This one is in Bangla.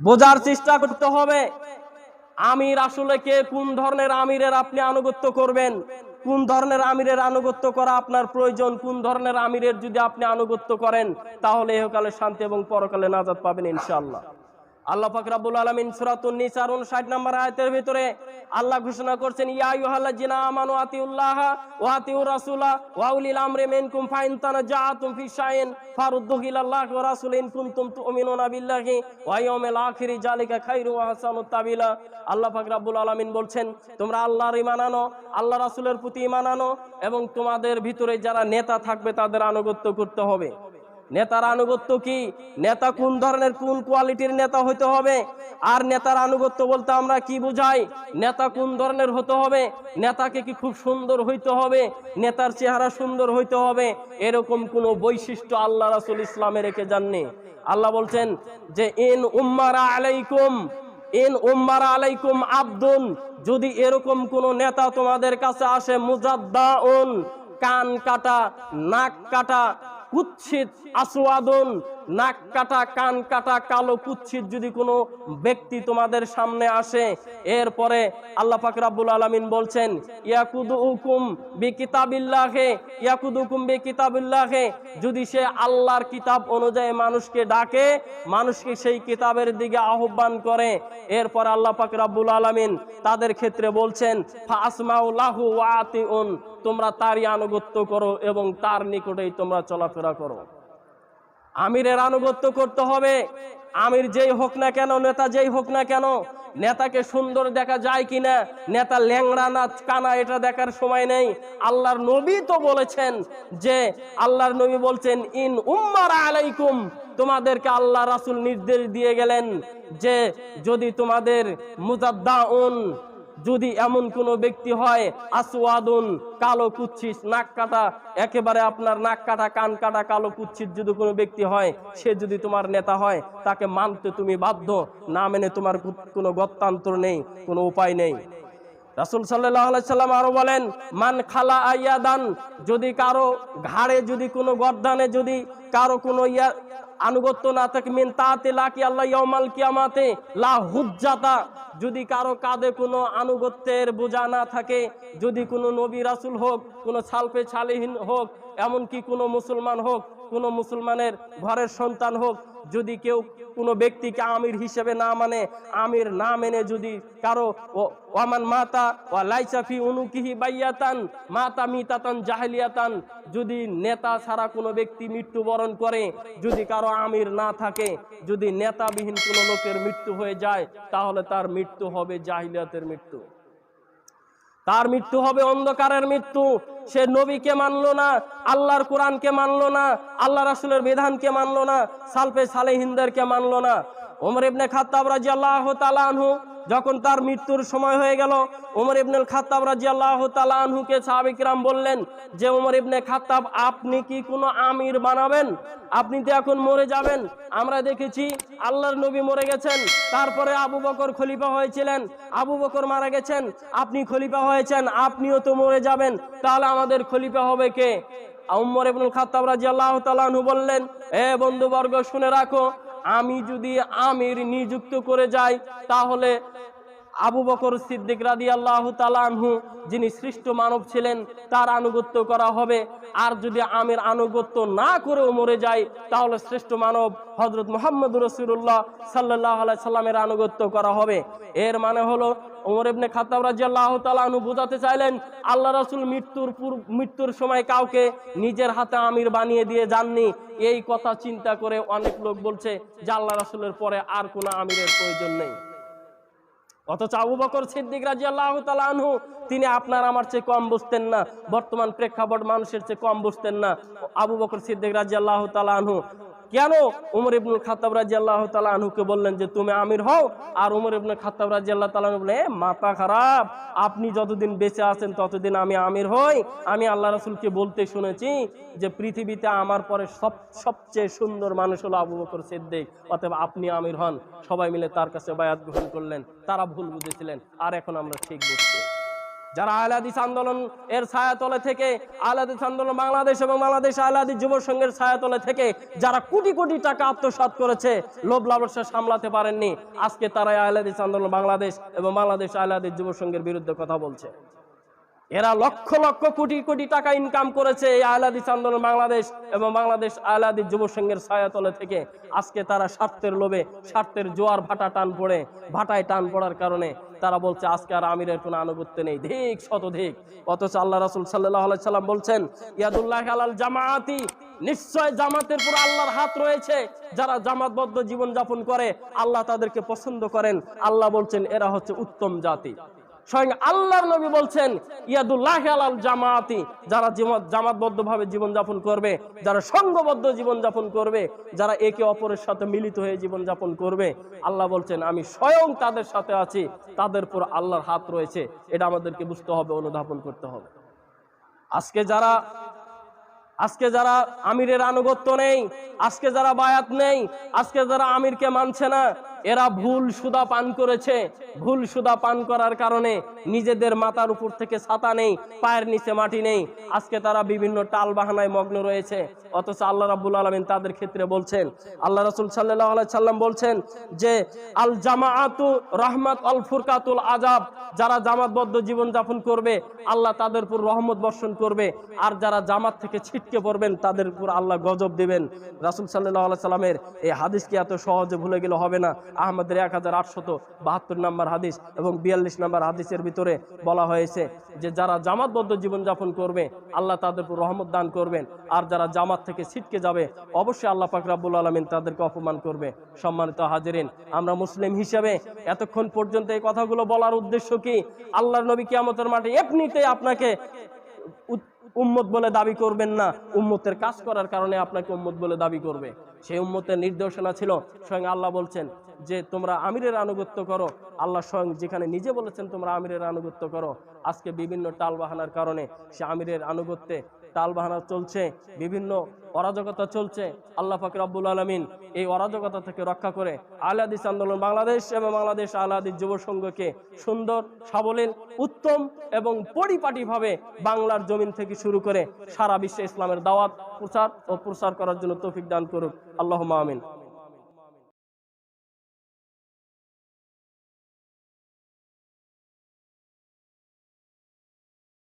বোঝার চেষ্টা করতে হবে। আমির আসলে কে? কোন ধরনের আমিরের আপনি আনুগত্য করবেন? কোন ধরনের আমিরের আনুগত্য করা আপনার প্রয়োজন? কোন ধরনের আমিরের যদি আপনি আনুগত্য করেন, তাহলে এহকালে শান্তি এবং পরকালে নাজাদ পাবেন ইনশাআল্লাহ। আল্লাহ পাক রাব্বুল আলামিন 59 নম্বর আয়াতের ভিতরে আল্লাহ ঘোষণা করছেন জালিকা তাবিলা। আল্লাহ পাক আলামিন বলছেন, তোমরা আল্লাহর ঈমান আল্লাহ রাসূলের প্রতি ঈমান আনো এবং তোমাদের ভিতরে যারা নেতা থাকবে তাদের আনুগত্য করতে হবে। নেতার আনুগত্য কি? নেতা কোন ধরনের, কোন কোয়ালিটির নেতা হতে হবে? আর নেতার আনুগত্য বলতে আমরা কি বুঝাই? নেতা কোন ধরনের হতে হবে? নেতাকে কি খুব সুন্দর হইতে হবে? নেতার চেহারা সুন্দর হইতে হবে? এরকম কোন বৈশিষ্ট্য আল্লাহ রাসুল ইসলামে রেখে যাননি। আল্লাহ বলছেন যে, ইন উম্মারা আলাইকুম, ইন উম্মারা আলাইকুম আব্দুন, যদি এরকম কোন নেতা তোমাদের কাছে আসে, মুজাদ্দাউন, কান কাটা, নাক কাটা কুৎসিত আসওয়াদুন নাক কাটা, কান কাটা, কালো কুৎসিত যদি কোনো ব্যক্তি তোমাদের সামনে আসে, এরপরে আল্লাহ পাক রাব্বুল আলামিন বলছেন, ইয়াকুদুকুম বিকিতাবিল্লাহে ইয়াকুদুকুম বিকিতাবিল্লাহে, যদি সে আল্লাহর কিতাব অনুযায়ী মানুষকে ডাকে, মানুষকে সেই কিতাবের দিকে আহ্বান করে, এরপর আল্লাহ পাক রাব্বুল আলামিন তাদের ক্ষেত্রে বলছেন ফাসমাউ লাহু ওয়া আতিউন তোমরা তারই আনুগত্য করো এবং তার নিকটেই তোমরা চলাফেরা করো। আমিরের আনুগত্য করতে হবে। আমির যেই হোক না কেন, নেতা যেই হোক না কেন, নেতাকে সুন্দর দেখা যায় কিনা, নেতা ল্যাংড়া না কানা, এটা দেখার সময় নেই। আল্লাহর নবী তো বলেছেন যে, আল্লাহর নবী বলছেন, ইন উম্মার আলাইকুম তোমাদেরকে আল্লাহ রাসুল নির্দেশ দিয়ে গেলেন যে, যদি তোমাদের মুজাদ্দাউন যদি এমন কোন ব্যক্তি হয়, আসওয়াদুন, কালো কুচ্ছিস নাক কাটা, একেবারে আপনার নাক কাটা, কান কাটা, কালো কুচ্ছিস যদি কোনো ব্যক্তি হয়, সে যদি তোমার নেতা হয়, তাকে মানতে তুমি বাধ্য, না মেনে তোমার কোনো গত্যান্তর নেই, কোনো উপায় নেই। রাসুল সাল্লাহ সাল্লাম আরও বলেন, মান খালা আইয়া দান যদি কারও ঘাড়ে যদি কোনো গর্দানে যদি কারও কোনো ইয়া আনুগত্য না থাকে, মেন তাতে লাকি আল্লাহ ইয়ামাল কিয়ামাতে, লা হুজ্জাতা। যদি কারও কাঁধে কোনো আনুগত্যের বোঝা না থাকে, যদি কোনো নবী রাসুল হোক, কোনো ছালফে ছালিহীন হোক, এমনকি কোনো মুসলমান হোক, কোনো মুসলমানের ঘরের সন্তান হোক যদি কেউ কোনো ব্যক্তিকে আমির হিসেবে না মানে আমির না মেনে যদি কারও ও- ওয়ামান মাতা, ওয়া লাইসাফি উনুকিহি বাইয়াতান, মাতা মিতাতান জাহেলিয়াতান, যদি নেতা ছাড়া কোনো ব্যক্তি মৃত্যুবরণ করে, যদি কারও আমির না থাকে, যদি নেতাবিহীন কোনো লোকের মৃত্যু হয়ে যায়, তাহলে তার মৃত্যু হবে জাহিলিয়াতের মৃত্যু। তার মৃত্যু হবে অন্ধকারের মৃত্যু। সে নবীকে মানলো না, আল্লাহর কোরআনকে মানলো না, আল্লাহ রাসুলের বিধানকে মানলো না, সালফে সালেহিনদেরকে মানলো না। ওমর ইবনে খাত্তাব রাজি আল্লাহ আনহু যখন তার মৃত্যুর সময় হয়ে গেল ওমর ইবনুল খাত্তাব রাজিয়াল্লাহ তাআলা আনহুকে সাহাবিকরাম বললেন যে ওমর ইবনে খাত্তাব, আপনি কি কোনো আমির বানাবেন? আপনি তো এখন মরে যাবেন। আমরা দেখেছি আল্লাহর নবী মরে গেছেন, তারপরে আবু বকর খলিফা হয়েছিলেন। আবু বকর মারা গেছেন, আপনি খলিফা হয়েছেন, আপনিও তো মরে যাবেন। তাহলে আমাদের খলিফা হবে কে? উমর ইবনুল খাত্তাব রাদিয়াল্লাহু তাআলা আনহু বললেন, এ বন্ধুবর্গ, শুনে রাখো আমি যদি আমির নিযুক্ত করে যাই তাহলে আবু বকর সিদ্দিক রাদি আল্লাহ আনহু, যিনি সৃষ্ট মানব ছিলেন, তার আনুগত্য করা হবে। আর যদি আমির আনুগত্য না করেও মরে যায়, তাহলে শ্রেষ্ঠ মানব হজরত মোহাম্মদ রসুল্লাহ সাল্লাহ সাল্লামের আনুগত্য করা হবে। এর মানে হলো বোঝাতে চাইলেন, আল্লাহ রাসূল মৃত্যুর মৃত্যুর সময় কাউকে নিজের হাতে আমির বানিয়ে দিয়ে যাননি। এই কথা চিন্তা করে অনেক লোক বলছে যে আল্লাহ রাসূলের পরে আর কোনো আমিরের প্রয়োজন নেই। অথচ আবু বকর সিদ্দিক রাজি আল্লাহ আনহু, তিনি আপনার আমার চেয়ে কম বুঝতেন না। বর্তমান প্রেক্ষাপট মানুষের চেয়ে কম বুঝতেন না। আবু বকর সিদ্দিক রাজি আল্লাহ আনহু কেন উমর ইবনুল খাতাব রাজি আল্লাহ আনহুকে বললেন যে, তুমি আমির হও। আর উমর ইবনুল খাতাব রাজি আল্লাহ তালা বলে মাথা খারাপ। আপনি যতদিন বেঁচে আছেন, ততদিন আমি আমির হই। আমি আল্লাহ রসুলকে বলতে শুনেছি যে, পৃথিবীতে আমার পরে সব, সবচেয়ে সুন্দর মানুষ হলো আবু বকর সিদ্দিক। অতএব আপনি আমির হন। সবাই মিলে তার কাছে বায়াত গ্রহণ করলেন। তারা ভুল বুঝেছিলেন। আর এখন আমরা ঠিক বুঝছি। যারা আহলাদিস আন্দোলন এর ছায়াতলে থেকে আহলাদিস আন্দোলন বাংলাদেশ এবং বাংলাদেশ আহলাদিস যুব সংঘের ছায়াতলে থেকে যারা কোটি কোটি টাকা আত্মসাত করেছে, লোভ লাভসা সামলাতে পারেননি। আজকে তারা আহলাদিস আন্দোলন বাংলাদেশ এবং বাংলাদেশ আহলাদিস যুব সংঘের বিরুদ্ধে কথা বলছে। এরা লক্ষ লক্ষ কোটি কোটি টাকা ইনকাম করেছে এই আহলাদিস আন্দোলন বাংলাদেশ এবং বাংলাদেশ আহলাদিস যুব সংঘের ছায়াতলে থেকে। আজকে তারা স্বার্থের লোভে, স্বার্থের জোয়ার ভাটা টান পড়ে, ভাটায় টান পড়ার কারণে তারা বলছে, আজকে আর আমিরের কোনো আনুগত্য নেই। ধিক, শতধিক। অথচ আল্লাহ রাসুল সাল্লাহ সাল্লাম বলছেন, ইয়াদুল্লাহ আলাল জামায়াতি নিশ্চয় জামাতের পুরো আল্লাহর হাত রয়েছে। যারা জামাতবদ্ধ জীবন যাপন করে, আল্লাহ তাদেরকে পছন্দ করেন। আল্লাহ বলছেন, এরা হচ্ছে উত্তম জাতি। স্বয়ং আল্লাহর নবী বলছেন, ইয়াদুল্লাহ আলাল জামায়াতি যারা জীবন জামাতবদ্ধ ভাবে জীবন করবে, যারা সংঘবদ্ধ জীবন যাপন করবে, যারা একে অপরের সাথে মিলিত হয়ে জীবন যাপন করবে, আল্লাহ বলছেন, আমি স্বয়ং তাদের সাথে আছি, তাদের পুরো আল্লাহর হাত রয়েছে এটা আমাদেরকে বুঝতে হবে, অনুধাবন করতে হবে। আজকে যারা আজকে যারা আমিরের আনুগত্য নেই, আজকে যারা বায়াত নেই, আজকে যারা আমিরকে মানছে না এরা ভুল সুদা পান করেছে। ভুল সুদা পান করার কারণে নিজেদের মাথার উপর থেকে ছাতা নেই, পায়ের নিচে মাটি নেই। আজকে তারা বিভিন্ন টাল বাহানায় মগ্ন রয়েছে। অথচ আল্লাহ রাব্বুল আলমিন তাদের ক্ষেত্রে বলছেন, আল্লাহ রসুল সাল্লাহ সাল্লাম বলছেন যে, আল জামাআতু রহমত আল ফুরকাতুল আজাব যারা জামাতবদ্ধ জীবন যাপন করবে, আল্লাহ তাদের উপর রহমত বর্ষণ করবে। আর যারা জামাত থেকে ছিটকে পড়বেন, তাদের উপর আল্লাহ গজব দিবেন। রাসুল সাল্লাহ সাল্লামের এই হাদিসকে এত সহজে ভুলে গেলে হবে না? আহমদের এক হাজার আটশত বাহাত্তর নম্বর হাদিস এবং বিয়াল্লিশ নম্বর হাদিসের ভিতরে বলা হয়েছে যে যারা জামাতবদ্ধ জীবন যাপন করবে, আল্লাহ তাদের উপর রহমত দান করবেন। আর যারা জামাত থেকে ছিটকে যাবে, অবশ্যই আল্লাহ পাক রাব্বুল আলমিন তাদেরকে অপমান করবে। সম্মানিত হাজিরিন, আমরা মুসলিম হিসেবে এতক্ষণ পর্যন্ত এই কথাগুলো বলার উদ্দেশ্য কি? আল্লাহর নবী কিয়ামতের মাঠে এমনিতে আপনাকে উম্মত বলে দাবি করবেন না। উম্মতের কাজ করার কারণে আপনাকে উম্মত বলে দাবি করবে। সেই উম্মতের নির্দেশনা ছিল, স্বয়ং আল্লাহ বলছেন যে তোমরা আমিরের আনুগত্য করো, আল্লাহ স্বয়ং যেখানে নিজে বলেছেন তোমরা আমিরের আনুগত্য করো, আজকে বিভিন্ন টাল বাহানার কারণে সে আমিরের আনুগত্যে টাল বাহানা চলছে, বিভিন্ন অরাজকতা চলছে। আল্লাহ ফাকর আব্বুল আলমিন এই অরাজকতা থেকে রক্ষা করে আহলাদিস আন্দোলন বাংলাদেশ এবং বাংলাদেশ আহলাদিস যুব সংঘকে সুন্দর, সাবলীল, উত্তম এবং পরিপাটিভাবে বাংলার জমিন থেকে শুরু করে সারা বিশ্বে ইসলামের দাওয়াত প্রচার ও প্রসার করার জন্য তৌফিক দান করুক। আল্লাহ আমিন।